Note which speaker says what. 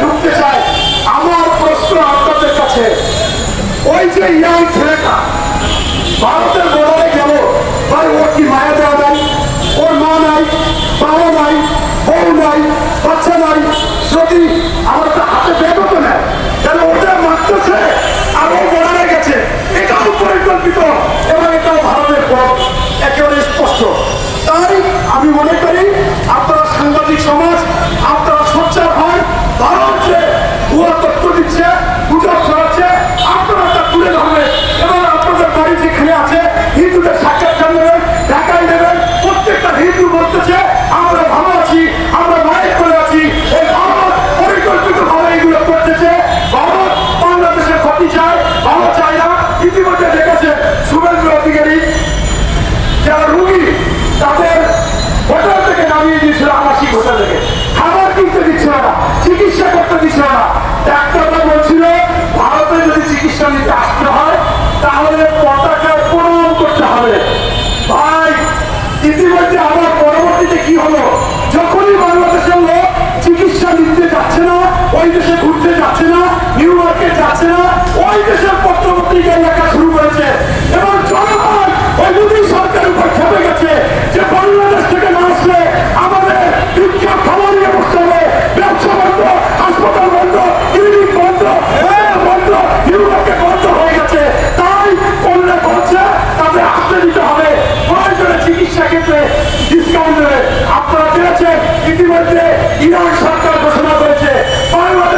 Speaker 1: ঢুকতে চায়, আমার প্রশ্ন আপনাদের কাছে। ওই যে ইয়াং ছেলেটা, ভারতের বর্ডারে গেল, ভাই, ওর কি মায়া দেওয়া নাই? ওর মা নাই, বাবা নাই, বউ নাই, বাচ্চা নাই। যদি আমার তো হাতে তো নেয় তাহলে ওটা মারতেছে আর ও বর্ডারে গেছে। এটাও পরিকল্পিত এবং এটাও ভারতের পথ, একেবারে স্পষ্ট। তাই আমি মনে করি, আপনারা সাংবাদিক সমাজ চায় ভালো না, ইতিমধ্যে দেখেছে শুভেন্দু অধিকারী, যারা রুগী, তাদের হোটেল থেকে নামিয়ে দিয়েছিল, আবাসিক হোটেল থেকে। খাবার কিনতে দিচ্ছিল না, চিকিৎসা করতে দিচ্ছিল না। ডাক্তাররা বলছিল, ভারতে যদি চিকিৎসা নিতে আসতে হয়, তাহলে পতাকার প্রণাম করতে হবে। ভাই, ইতিমধ্যে আমার পরবর্তীতে কি হলো? যখনই বাংলাদেশের লোক চিকিৎসা নিতে যাচ্ছে না, ওই দেশে ঘুরতে যাচ্ছে না, নিউ ইয়র্কে যাচ্ছে না ওই দেশের পত্রপত্রিকায় লেখা শুরু করেছে এবং জনগণ ওই মোদী সরকারের উপর খেপে গেছে যে বাংলাদেশ থেকে না আসলে আমাদের শিক্ষা খাবার নিয়ে বসতে হবে, ব্যবসা বন্ধ, হাসপাতাল বন্ধ, ক্লিনিক বন্ধ বন্ধ ইউরোপে বন্ধ হয়ে গেছে। তাই অন্য বলছে, তাদের আসতে দিতে হবে প্রয়োজনে চিকিৎসা ক্ষেত্রে ডিসকাউন্ট দেবে আপনারা জেনেছেন, ইতিমধ্যে ইরান সরকার ঘোষণা করেছে, বাংলাদেশ